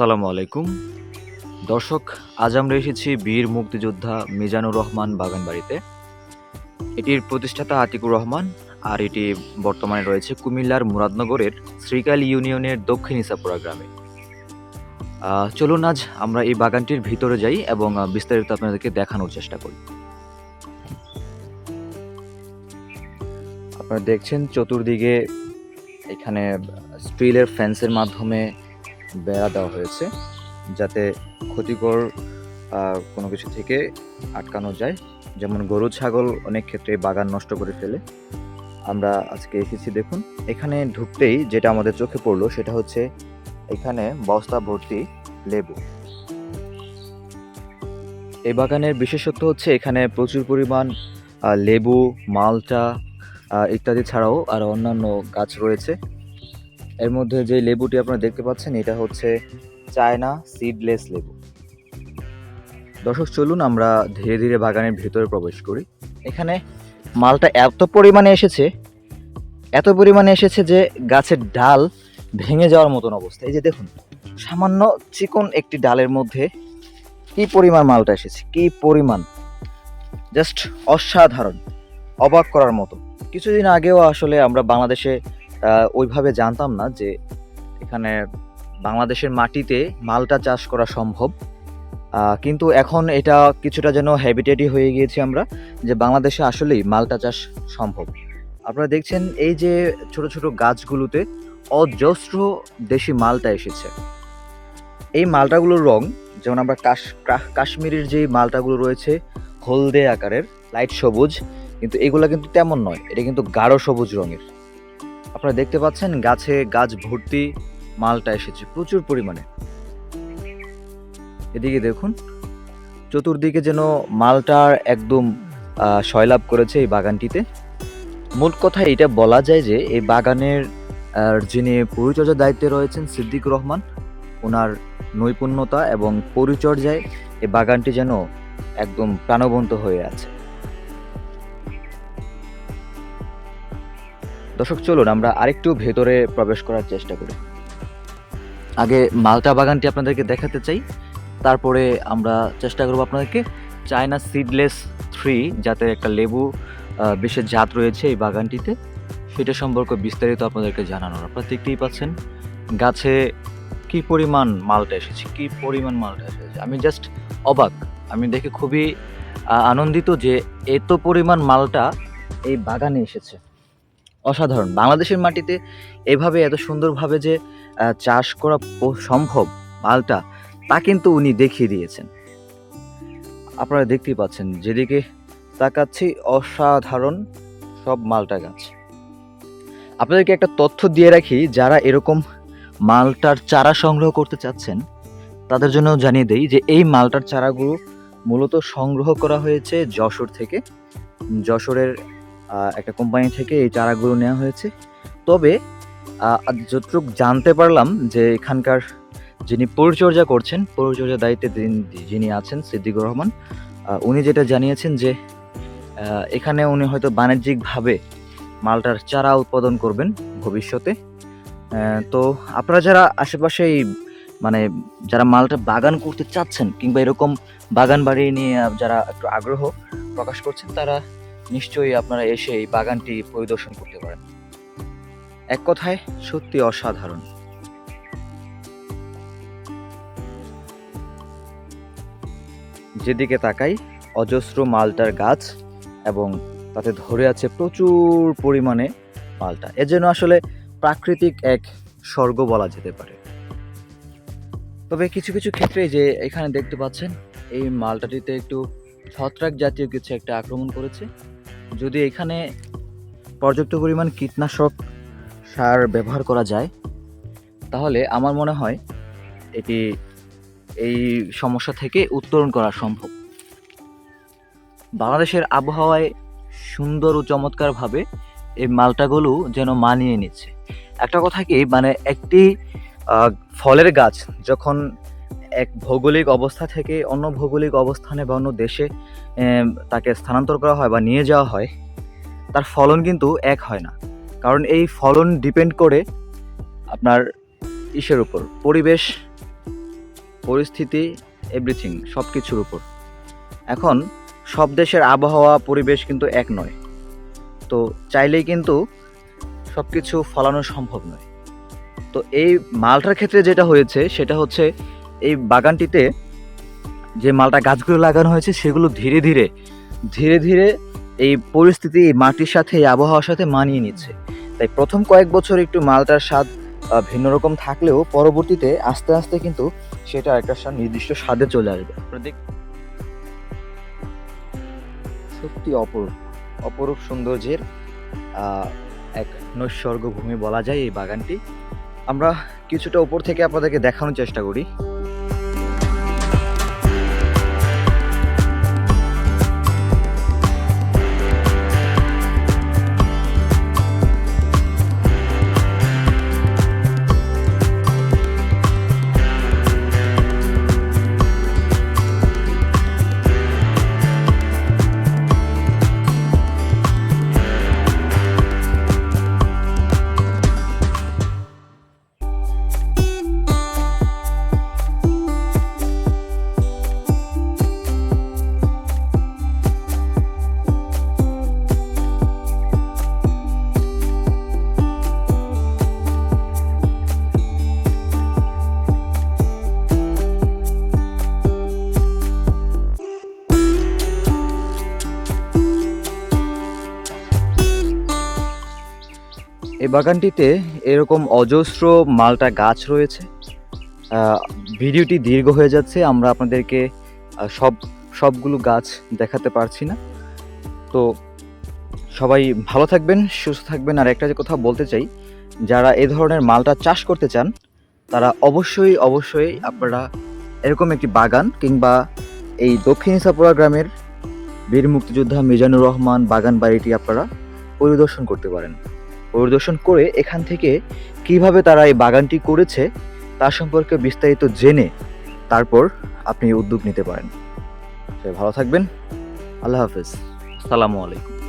আসসালামু আলাইকুম। দর্শক, আজ আমরা এসেছি বীর মুক্তিযোদ্ধা মিজানুর রহমান বাগানবাড়িতে। এটির প্রতিষ্ঠাতা আতিকুর রহমান আর এটি বর্তমানে রয়েছে কুমিল্লার মুরাদনগরের শ্রীকাল ইউনিয়নের দক্ষিণ ইসাপুরা গ্রামে। চলুন আজ আমরা এই বাগানটির ভিতরে যাই এবং বিস্তারিত আপনাদেরকে দেখানোর চেষ্টা করি। আপনারা দেখছেন চতুর্দিকে এখানে স্টিলের ফেন্সের মাধ্যমে বেড়া দেওয়া হয়েছে যাতে ক্ষতিকর কোনো কিছু থেকে আটকানো যায়। যেমন গরু, ছাগল অনেক ক্ষেত্রে বাগান নষ্ট করে ফেলে। আমরা আজকে এসেছি দেখুন। এখানে ঢুকতেই যেটা আমাদের চোখে পড়ল সেটা হচ্ছে এখানে বস্তা ভর্তি লেবু। এই বাগানের বিশেষত্ব হচ্ছে এখানে প্রচুর পরিমাণ লেবু মালটা ইত্যাদি ছাড়াও আর অন্যান্য গাছ রয়েছে। এর মধ্যে যে লেবুটি আপনারা দেখতে পাচ্ছেন, এটা হচ্ছে চায়না সিডলেস লেবু। দর্শক, চলুন আমরা ধীরে ধীরে বাগানের ভেতরে প্রবেশ করি। এখানে মালটা এত পরিমাণে এসেছে, এত পরিমাণে এসেছে যে গাছের ডাল ভেঙে যাওয়ার মতন অবস্থা। এই যে দেখুন, সামান্য চিকন একটি ডালের মধ্যে কি পরিমাণ মালটা এসেছে, কি পরিমাণ। জাস্ট অসাধারণ, অবাক করার মতো। কিছুদিন আগেও আসলে আমরা বাংলাদেশে ওইভাবে জানতাম না যে এখানে বাংলাদেশের মাটিতে মালটা চাষ করা সম্ভব। কিন্তু এখন এটা কিছুটা যেন হ্যাবিটেটই হয়ে গিয়েছি আমরা যে বাংলাদেশে আসলেই মালটা চাষ সম্ভব। আপনারা দেখছেন এই যে ছোট ছোট গাছগুলোতে অজস্র দেশি মালটা এসেছে। এই মালটাগুলোর রং যেমন আমরা কাশ কাশ্মীরের যে মালটাগুলো রয়েছে হলদে আকারের লাইট সবুজ, কিন্তু এগুলো কিন্তু তেমন নয়, এটা কিন্তু গাঢ় সবুজ রঙের। আপনারা দেখতে পাচ্ছেন গাছে গাছ ভর্তি মালটা এসেছে প্রচুর পরিমাণে। এদিকে দেখুন, চতুর্দিকে যেন মালটার একদম সয়লাভ করেছে এই বাগানটিতে। মোট কথা এটা বলা যায় যে এই বাগানের যিনি পরিচর্যার দায়িত্বে রয়েছেন সিদ্দিক রহমান, ওনার নৈপুণ্যতা এবং পরিচর্যায় এই বাগানটি যেন একদম প্রাণবন্ত হয়ে আছে। দর্শক, চলুন আমরা আরেকটু ভেতরে প্রবেশ করার চেষ্টা করি। আগে মালটা বাগানটি আপনাদেরকে দেখাতে চাই, তারপরে আমরা চেষ্টা করব আপনাদেরকে চায়না সিডলেস থ্রি যাতে একটা লেবু বিশেষ জাত রয়েছে এই বাগানটিতে, সেটা সম্পর্কে বিস্তারিত আপনাদেরকে জানানোর। আপনারা দেখতেই পাচ্ছেন গাছে কি পরিমাণ মালটা এসেছে, কি পরিমাণ মালটা এসেছে। আমি জাস্ট অবাক, আমি দেখে খুবই আনন্দিত যে এত পরিমাণ মালটা এই বাগানে এসেছে। অসাধারণ। বাংলাদেশের মাটিতে এভাবে এত সুন্দরভাবে যে চাষ করা সম্ভব মালটা, তা কিন্তু উনি দেখিয়ে দিয়েছেন। আপনারা দেখতেই পাচ্ছেন, যেদিকে তাকাচ্ছি, অসাধারণ সব মালটা গাছ। আপনাদেরকে একটা তথ্য দিয়ে রাখি, যারা এরকম মালটার চারা সংগ্রহ করতে চাচ্ছেন, তাদের জন্য জানিয়ে দেই যে, এই মালটার চারাগুলো মূলত সংগ্রহ করা হয়েছে যশোর থেকে। যশোরের একটা কোম্পানি থেকে এই চারাগুলো নেওয়া হয়েছে। তবে যতটুকু জানতে পারলাম যে এখানকার যিনি পরিচর্যা করছেন পরিচর্যার দায়িত্বে যিনি আছেন, সিদ্দিকুর রহমান উনি যেটা জানিয়েছেন যে এখানে উনি হয়তো বাণিজ্যিকভাবে মালটার চারা উৎপাদন করবেন ভবিষ্যতে। তো আপনারা যারা আশেপাশে মানে যারা মালটা বাগান করতে চাচ্ছেন কিংবা এরকম বাগান বাড়ি নিয়ে যারা একটু আগ্রহ প্রকাশ করছেন, তারা নিশ্চয়ই আপনারা এসে এই বাগানটি পরিদর্শন করতে পারেন। এক কথায়, সত্যি অসাধারণ। যেদিকে তাকাই, অজস্র মালটার গাছ এবং তাতে ধরে আছে প্রচুর পরিমাণে মালটা। এর জন্য আসলে প্রাকৃতিক এক স্বর্গ বলা যেতে পারে। তবে কিছু কিছু ক্ষেত্রে যে এখানে দেখতে পাচ্ছেন, এই মালটাটিতে একটু ছত্রাক জাতীয় কিছু একটা আক্রমণ করেছে। যদি এখানে পর্যাপ্ত পরিমাণ কীটনাশক সার ব্যবহার করা যায়, তাহলে আমার মনে হয় এটি এই সমস্যা থেকে উত্তরণ করা সম্ভব। বাংলাদেশের আবহাওয়ায় সুন্দর ও চমৎকারভাবে এই মালটাগুলো যেন মানিয়ে নিচ্ছে। একটা কথা কি মানে একটি ফলের গাছ যখন এক ভৌগোলিক অবস্থা থেকে অন্য ভৌগোলিক অবস্থানে বা অন্য দেশে তাকে স্থানান্তর করা হয় বা নিয়ে যাওয়া হয়, তার ফলন কিন্তু এক হয় না। কারণ এই ফলন ডিপেন্ড করে আপনার ইসের উপর, পরিবেশ, পরিস্থিতি এভরিথিং সব কিছুর উপর। এখন সব দেশের আবহাওয়া, পরিবেশ কিন্তু এক নয়। তো চাইলেই কিন্তু সব কিছু ফলানো সম্ভব নয়। তো এই মালটার ক্ষেত্রে যেটা হয়েছে, সেটা হচ্ছে এই বাগানটিতে যে মালটা গাছগুলো লাগানো হয়েছে, সেগুলো ধীরে ধীরে ধীরে ধীরে এই পরিস্থিতি এই মাটির সাথে, এই আবহাওয়ার সাথে মানিয়ে নিচ্ছে। তাই প্রথম কয়েক বছর একটু মালটার স্বাদ ভিন্ন রকম থাকলেও পরবর্তীতে আস্তে আস্তে কিন্তু সেটা একটা নির্দিষ্ট স্বাদে চলে আসবে। সত্যি অপরূপ অপরূপ সৌন্দর্যের এক নৈসর্গ ভূমি বলা যায় এই বাগানটি। আমরা কিছুটা উপর থেকে আপনাদেরকে দেখানোর চেষ্টা করি। এই বাগানটিতে এরকম অজস্র মালটা গাছ রয়েছে। ভিডিওটি দীর্ঘ হয়ে যাচ্ছে, আমরা আপনাদেরকে সব, সবগুলো গাছ দেখাতে পারছি না। তো সবাই ভালো থাকবেন, সুস্থ থাকবেন। আর একটা যে কথা বলতে চাই, যারা এ ধরনের মালটা চাষ করতে চান, তারা অবশ্যই অবশ্যই আপনারা এরকম একটি বাগান কিংবা এই দক্ষিণ ইসাপুরা গ্রামের বীর মুক্তিযোদ্ধা মিজানুর রহমান বাগান বাড়িটি আপনারা পরিদর্শন করতে পারেন। পরিদর্শন করে এখান থেকে কীভাবে তারা এই বাগানটি করেছে তা সম্পর্কে বিস্তারিত জেনে তারপর আপনি উদ্যোগ নিতে পারেন। ভালো থাকবেন। আল্লাহ হাফেজ। আসসালামু আলাইকুম।